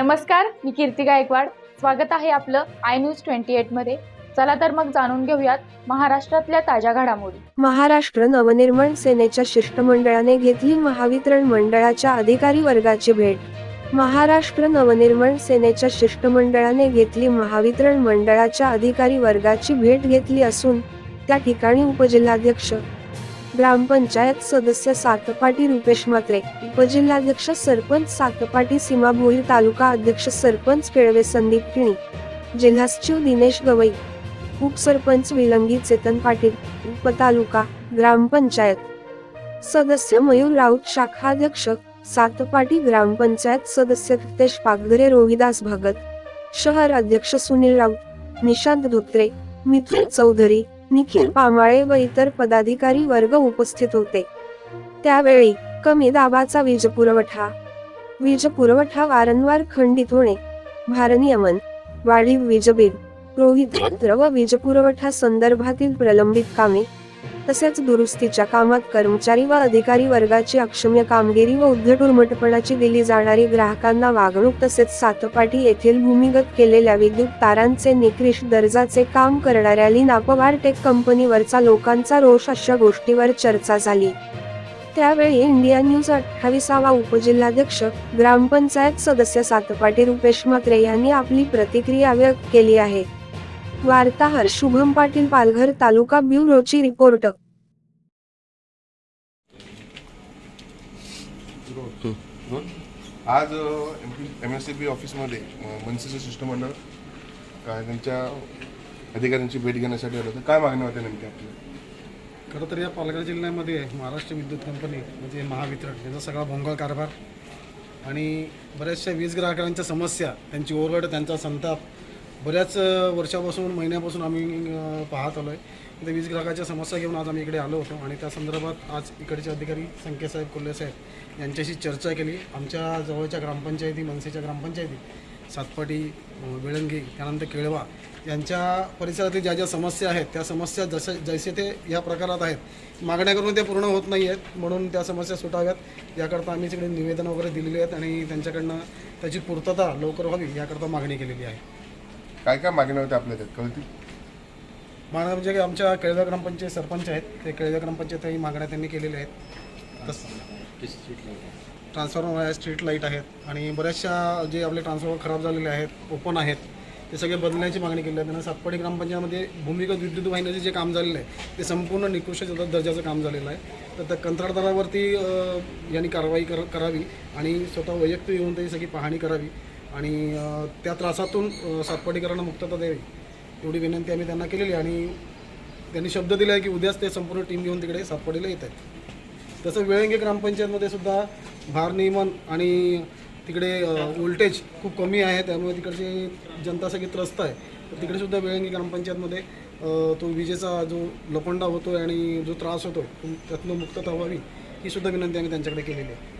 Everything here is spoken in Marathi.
नमस्कार मी कीर्ती गायकवाड. स्वागत आहे आपलं आय न्यूज ट्वेंटी एटमध्ये. चला तर मग जाणून घेऊयात महाराष्ट्रातल्या ताज्या घडामोडी. महाराष्ट्र नवनिर्माण सेनेच्या शिष्टमंडळाने घेतली महावितरण मंडळाच्या अधिकारी वर्गाची भेट. महाराष्ट्र नवनिर्माण सेनेच्या शिष्टमंडळाने घेतली महावितरण मंडळाच्या अधिकारी वर्गाची भेट घेतली असून त्या ठिकाणी उपजिल्हाध्यक्ष ग्रामपंचायत सदस्य सातपाटी रुपेश म्हात्रे उपजिल्हाध्यक्ष सरपंच सातपाटी सीमा भोईर तालुका अध्यक्ष सरपंच केळवे संदीप किणी जिल्हा सचिव दिनेश गवई उपसरपंच विलंगी चेतन पाटील उपतालुका ग्रामपंचायत सदस्य मयूर राऊत शाखाध्यक्ष सातपाटी ग्रामपंचायत सदस्य रितेश पागधरे रोहिदास भगत शहर अध्यक्ष सुनील राऊत निशांत धोत्रे मिथुन चौधरी निखिल पामाळे व इतर पदाधिकारी वर्ग उपस्थित होते. त्यावेळी कमी दाबाचा वीज पुरवठा वीज पुरवठा वारंवार खंडित होणे भारनियमन वाढीव वीज बिल रोहित व वीज पुरवठा संदर्भातील प्रलंबित कामे तसेच दुरुस्तीच्या कामात कर्मचारी व अधिकारी वर्गाची अक्षम्य कामगिरी व उद्धटुरमटपणाची दिली जाणारी ग्राहकांना वागणूक तसेच सातपाटी येथील भूमिगत केलेल्या विद्युत तारांचे निकृष्ट दर्जाचे काम करणाऱ्या लिनापवार टेक कंपनीवरचा लोकांचा रोष अशा गोष्टीवर चर्चा झाली. त्यावेळी इंडिया न्यूज अठ्ठावीसावा उपजिल्हाध्यक्ष ग्रामपंचायत सदस्य सातपाटी रुपेश म्हात्रे यांनी आपली प्रतिक्रिया व्यक्त केली आहे. वार्ताहर शुभम पाटील पालघर तालुका ब्युरोची रिपोर्ट. आज एम एस सी बी ऑफिसमध्ये मनसेचं शिष्टमंडळ काय त्यांच्या अधिकाऱ्यांची भेट घेण्यासाठी आलं होतं. काय मागण्या होत्या नेमक्या आपल्या खरं तर या पालघर जिल्ह्यामध्ये महाराष्ट्र विद्युत कंपनी म्हणजे महावितरण यांचा सगळा भोंगळ कारभार आणि बऱ्याचशा वीज ग्राहकांच्या समस्या त्यांची ओरड त्यांचा संताप बऱ्याच वर्षापासून महिन्यापासून आम्ही पाहत आलो आहे तर वीज ग्राहकाच्या समस्या घेऊन आज आम्ही इकडे आलो होतो आणि त्या संदर्भात आज इकडचे अधिकारी संकेतसाहेब कोल्हे साहेब यांच्याशी चर्चा केली. आमच्या जवळच्या ग्रामपंचायती मनसेच्या ग्रामपंचायती सातपाटी वेळंगी त्यानंतर केळवा यांच्या परिसरातील ज्या ज्या समस्या आहेत त्या समस्या जसं जैसे ते या प्रकारात आहेत मागण्या करून ते पूर्ण होत नाही आहेत म्हणून त्या समस्या सुटाव्यात. याकरता आम्ही तिकडे निवेदन वगैरे दिलेली आहेत आणि त्यांच्याकडनं त्याची पूर्तता लवकर व्हावी याकरता मागणी केलेली आहे. काय काय मागण्या होत्या आपल्या त्यात? कळतील. मागण्या म्हणजे की आमच्या केळव्या ग्रामपंचायत सरपंच आहेत. ते केळव्या ग्रामपंचायतही मागण्या त्यांनी केलेल्या आहेत. तस ट्रान्सफॉर्मर आहे? स्ट्रीट लाइट आहेत. आणि बऱ्याचशा जे आपले ट्रान्सफॉर्मर खराब झालेले आहेत ओपन आहेत ते सगळे बदलण्याची मागणी केली आहे. त्यांना सातपाडी ग्रामपंचायतमध्ये भूमिगत विद्युत वाहिनीचे जे काम झालेलं आहे ते संपूर्ण निकृष्ट दर- दर्जाचं काम झालेलं आहे. तर त्या कंत्राटदारावरती यांनी कारवाई कर करावी आणि स्वतः वैयक्तिक येऊन त्याची सगळी पाहणी करावी. आणि त्या त्रासातून सातपाटीकरांना सातपाडीकरांना मुक्तता द्यावी एवढी विनंती आम्ही त्यांना केलेली आहे आणि त्यांनी शब्द दिला आहे की उद्याच ते संपूर्ण टीम घेऊन तिकडे सातपाडीला येत आहेत. तसं वेळंगे ग्रामपंचायतमध्ये सुद्धा भारनियमन आणि तिकडे वोल्टेज खूप कमी आहे त्यामुळे तिकडची जनता सगळी त्रस्त आहे. तर तिकडे सुद्धा वेळंगी ग्रामपंचायतमध्ये तो विजेचा जो लोखंडा होतो आणि जो त्रास होतो त्यातनं मुक्तता व्हावी ही सुद्धा विनंती आम्ही त्यांच्याकडे केलेली आहे.